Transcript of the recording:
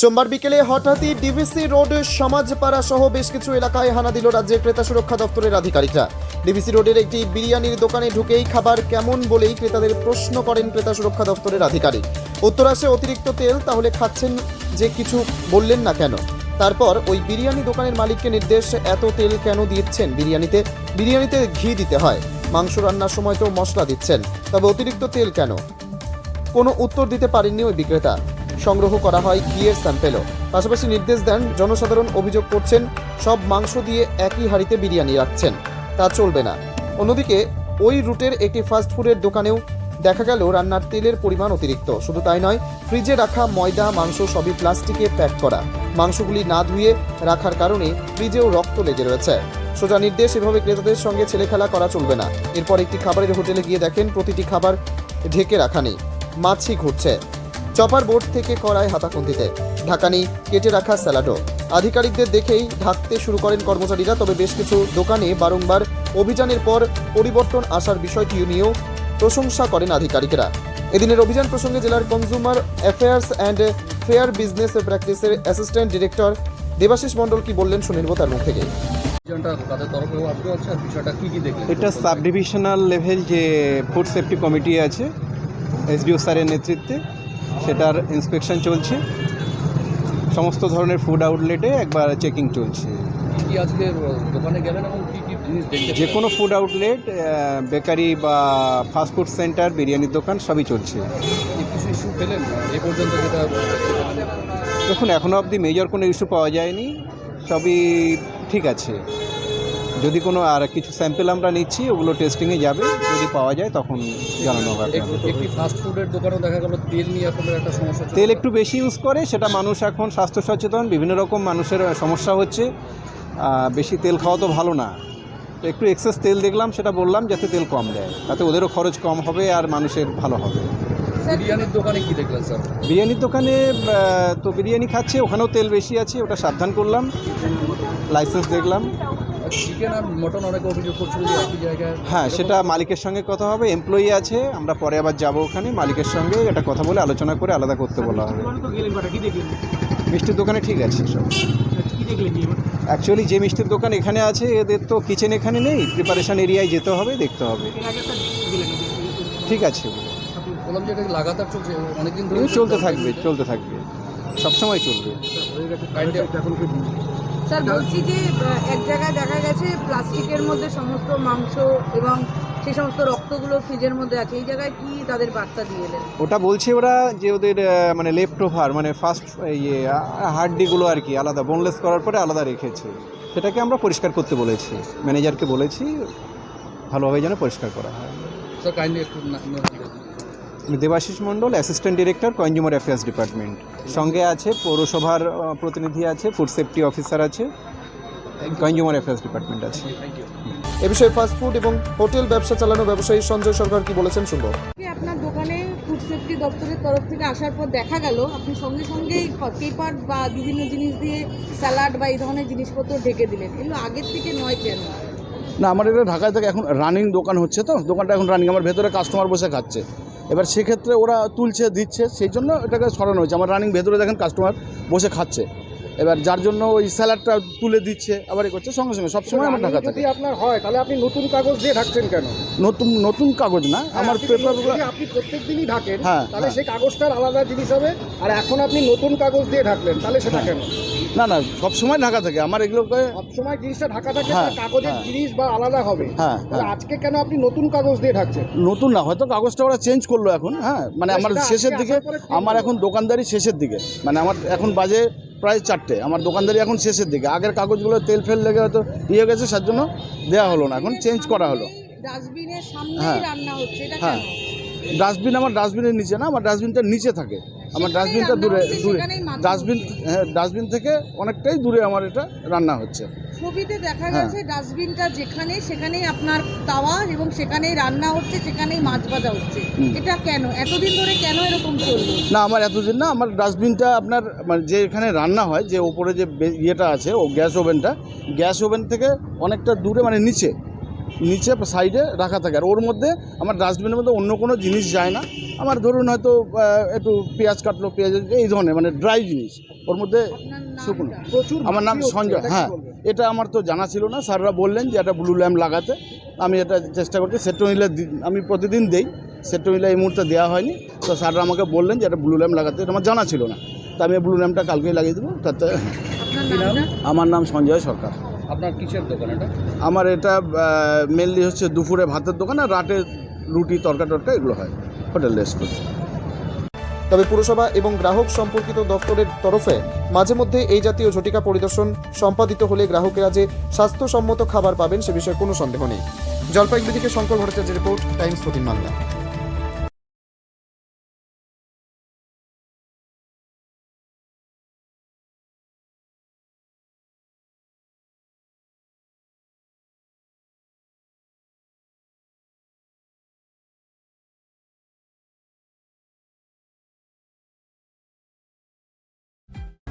সোমবার বিকেলে হঠাৎই ডিভিসি রোড, সমাজপাড়া সহ বেশ কিছু এলাকায় হানা দিল রাজ্যের ক্রেতা সুরক্ষা দপ্তরের আধিকারিকরা। ডিভিসি রোডের একটি বিরিয়ানির দোকানে ঢুকেই খাবার কেমন বলেই ক্রেতাদের প্রশ্ন করেন ক্রেতা সুরক্ষা দপ্তরের আধিকারিক। উত্তর আসে অতিরিক্ত তেল, তাহলে খাচ্ছেন যে কিছু বললেন না কেন? তারপর ওই বিরিয়ানি দোকানের মালিককে নির্দেশ, এত তেল কেন দিচ্ছেন বিরিয়ানিতে? বিরিয়ানিতে ঘি দিতে হয়। মাংস রান্নার সময় তো মশলা দিচ্ছেন। তবে অতিরিক্ত তেল কেন? কোনো উত্তর দিতে পারেননি ওই বিক্রেতা। সংগ্রহ করা হয় ঘিয়ের স্যাম্পেলও। পাশাপাশি নির্দেশ দেন, জনসাধারণ অভিযোগ করছেন, সব মাংস দিয়ে একই হাঁড়িতে বিরিয়ানি রাখছেন। তা চলবে না। অন্যদিকে, ওই রুটের একটি ফাস্ট ফুডের দোকানেও দেখা গেল রান্নার তেলের পরিমাণ অতিরিক্ত। শুধু তাই নয় ফ্রিজে রাখা ময়দা, মাংস সবই প্লাস্টিকে প্যাক করা। মাংসগুলি না ধুয়ে রাখার কারণে ফ্রিজেও রক্ত লেগে রয়েছে। সোজা নির্দেশ, এভাবে ক্রেতাদের সঙ্গে ছেলেখেলা করা চলবে না। এরপর একটি খাবারের হোটেলে গিয়ে দেখেন, প্রতিটি খাবার ঢেকে রাখা নেই। মাছি ঘুরছে। চপার বোর্ড থেকে করায় হাতাখন্তিতে। ঢাকানি কেটে রাখা স্যালাডও। আধিকারিকদের দেখেই ঢাকতে শুরু করেন কর্মচারীরা তবে বেশ কিছু দোকানে বারংবার অভিযানের পর পরিবর্তন আসার বিষয়টি নিয়েও প্রশংসা করেন আধিকারিকেরা। এদিনের অভিযান প্রসঙ্গে জেলার consumer affairs and fair business প্র্যাকটিসের অ্যাসিস্ট্যান্ট ডিরেক্টর দেবাশিস মণ্ডল কি বললেন শুনে নেব তার মুখ থেকে। এটা সাব ডিভিশনাল লেভেল যে ফুড সেফটি কমিটি আছে এসডিও স্যারের নেতৃত্বে। সেটার ইন্সপেকশন চলছে। সমস্ত ধরনের ফুড আউটলেটে একবার চেকিং চলছে। কী কী আজকে দোকানে গেলেন এবং কী কী জিনিস যে কোনো ফুড আউটলেট বেকারি বা ফাস্টফুড সেন্টার বিরিয়ানির দোকান সবই চলছে। কিছু ইস্যু পেলেন? এ পর্যন্ত যেটা দেখুন এখনও অবধি মেজর কোনো ইস্যু পাওয়া যায়নি। সবই ঠিক আছে। যদি কোনো আর কিছু স্যাম্পেল আমরা নিচ্ছি ওগুলো টেস্টিংয়ে যাবে। যদি পাওয়া যায় তখন জানানো হবে একটি ফাস্ট ফুডের দোকানেও দেখা গেল তেল নিয়ে আপনাদের একটা সমস্যা তেল একটু বেশি ইউজ করে সেটা মানুষ এখন স্বাস্থ্য সচেতন বিভিন্ন রকম মানুষের সমস্যা হচ্ছে। বেশি তেল খাওয়া তো ভালো না। একটু এক্সেস তেল দেখলাম সেটা বললাম যাতে তেল কম দেয়। তাতে ওদেরও খরচ কম হবে আর মানুষের ভালো হবে। বিরিয়ানির দোকানে কি দেখলেন স্যার? বিরিয়ানির দোকানে তো বিরিয়ানি খাচ্ছে ওখানেও তেল বেশি আছে ওটা সাবধান করলাম। লাইসেন্স দেখলাম। চিকেন আর মটন অনেকে অভিযোগ করছিল যে একই জায়গায় হ্যাঁ সেটা মালিকের সঙ্গে কথা হবে এমপ্লয়ি আছে আমরা পরে আবার যাব ওখানে মালিকের সঙ্গে এটা কথা বলে আলোচনা করে আলাদা করতে বলা হবে। মিষ্টির দোকানে ঠিক আছে সব। অ্যাকচুয়ালি যে মিষ্টির দোকান এখানে আছে এদের তো কিচেন এখানে নেই প্রিপারেশন এরিয়ায় যেতে হবে দেখতে হবে। ঠিক আছে। বললাম যে এটা লাগাতার চলছে অনেকদিন ধরে চলতে থাকবে চলতে থাকবে। সবসময় চলবে। স্যার বলছি যে এক জায়গায় দেখা গেছে প্লাস্টিকের মধ্যে সমস্ত মাংস এবং সেই সমস্ত রক্তগুলো ফ্রিজের মধ্যে আছে। এই জায়গায় কি তাদের বার্তা দিয়ে এলেন? ওটা বলছে ওরা যে ওদের মানে লেফট ওভার মানে ফার্স্ট ইয়ে হাড্ডিগুলো আর কি আলাদা বোনলেস করার পরে আলাদা রেখেছে। সেটাকে আমরা পরিষ্কার করতে বলেছি ম্যানেজারকে বলেছি ভালোভাবে যেন পরিষ্কার করা হয়। Debashis Mondal assistant director consumer affairs department সঙ্গে আছে পৌরসভার প্রতিনিধি আছে ফুড সেফটি অফিসার আছে কনজিউমার অ্যাফেয়ার্স ডিপার্টমেন্ট আছে। এ বিষয়ে ফাস্টফুড এবং হোটেল ব্যবসা চালানো ব্যবসায়ী সঞ্জয় সরকার কি বলেছেন শুনব। আপনার দোকানে ফুড সেফটি দপ্তরের তরফ থেকে আসার পর দেখা গেল আপনি সঙ্গে সঙ্গেই পেপার বা বিভিন্ন জিনিস দিয়ে স্যালাড বা এই ধরনের জিনিসপত্র ঢেকে দিলেন। এগুলো আগের থেকে নয় কেন? না, আমার এটা ঢাকায় থেকে এখন রানিং দোকান হচ্ছে তো, দোকানটা এখন রানিং আমার ভেতরে কাস্টমার বসে খাচ্ছে। এবার সেক্ষেত্রে ওরা তুলছে, দিচ্ছে, সেই জন্য এটাকে সরানো হয়েছে। আমার রানিং ভেতরে দেখেন কাস্টমার বসে খাচ্ছে। এবার যার জন্য ওই স্যালাডটা তুলে দিচ্ছে আবার এ করছে সঙ্গে সঙ্গে সবসময় আমার ঢাকা থাকে যদি আপনার হয় তাহলে আপনি নতুন কাগজ দিয়ে ঢাকছেন কেন নতুন নতুন কাগজ না আমার আপনি পেপারগুলো যদি আপনি প্রত্যেক দিনই ঢাকেন হ্যাঁ, তাহলে হ্যাঁ। সেই কাগজটার আলাদা জিনিস হবে আর এখন আপনি নতুন কাগজ দিয়ে ঢাকলেন তাহলে সেটা কেন না না সবসময় ঢাকা থাকে আমার এগুলোকে সবসময় জিনিসটা ঢাকা থাকে হ্যাঁ, তার কাগজের হ্যাঁ। জিনিস বা আলাদা হবে হ্যাঁ, তাহলে হ্যাঁ। আজকে কেন আপনি নতুন কাগজ দিয়ে ঢাকছেন নতুন না হয়তো কাগজটা ওরা চেঞ্জ করল এখন হ্যাঁ মানে আমার সেটা শেষের দিকে আসার পরে ঠিক আমার এখন দোকানদারি শেষের দিকে মানে আমার এখন বাজে প্রায় চারটে। আমার দোকানদারি এখন শেষের দিকে। আগের কাগজগুলো তেল ফেল লেগে হয়তো ইয়ে গেছে তার জন্য দেওয়া হলো না। এখন চেঞ্জ করা হলো। হ্যাঁ। রান্না হচ্ছে এটা হ্যাঁ। ডাস্টবিন আমার ডাস্টবিনের নিচে না আমার ডাস্টবিনটা নিচে থাকে। আমার ডাস্টবিনটা দূরে দূরে। ডাস্টবিন হ্যাঁ ডাস্টবিন থেকে অনেকটাই দূরে আমার এটা রান্না হচ্ছে। ছবিতে দেখা হ্যাঁ। গেছে ডাস্টবিনটা যেখানে সেখানেই আপনার তাওয়া এবং সেখানেই রান্না হচ্ছে সেখানেই মাছ ভাজা হচ্ছে। এটা কেন? এতদিন ধরে কেন এরকম চলল না আমার এতদিন না আমার ডাস্টবিনটা আপনার মানে যে এখানে রান্না হয় যে ওপরে যে ইয়েটা আছে ও গ্যাস ওভেনটা গ্যাস ওভেন থেকে অনেকটা দূরে মানে নিচে। নিচে সাইডে রাখা থাকে। আর ওর মধ্যে আমার ডাস্টবিনের মধ্যে অন্য কোনো জিনিস যায় না। আমার ধরুন হয়তো একটু পেঁয়াজ কাটলো পেঁয়াজ এই ধরনের মানে ড্রাই জিনিস। ওর মধ্যে শুকনো। প্রচুর আমার নাম সঞ্জয় হ্যাঁ। এটা আমার তো জানা ছিল না। স্যাররা বললেন যে একটা ব্লু ল্যাম্প লাগাতে। আমি এটা চেষ্টা করছি। সেট্রোনিলে আমি প্রতিদিন দেই। সেট্রোনিলে এই মুহূর্তে দেওয়া হয়নি। তো স্যাররা আমাকে বললেন যে একটা ব্লু ল্যাম্প লাগাতে। এটা আমার জানা ছিল না। তা আমি ব্লু ল্যাম্পটা কালকেই লাগিয়ে দেবো। তাতে আমার নাম সঞ্জয় সরকার। আপনার কিসের দোকান এটা? আমার এটা মেনলি হচ্ছে দুপুরে ভাতের দোকান আর রাতে রুটি তরকা টরকা এগুলো হয় হোটেল রেস্টুরেন্ট তবে পুরসভা এবং গ্রাহক সম্পর্কিত দপ্তরের তরফে মাঝে মধ্যে এই জাতীয় ঝটিকা পরিদর্শন সম্পাদিত হলে গ্রাহকেরা যে স্বাস্থ্যসম্মত খাবার পাবেন সে বিষয়ে কোনো সন্দেহ নেই। জলপাইগুড়ি থেকে শঙ্কর ভট্টাচার্যের রিপোর্ট টাইমস ফোর্টিন বাংলা।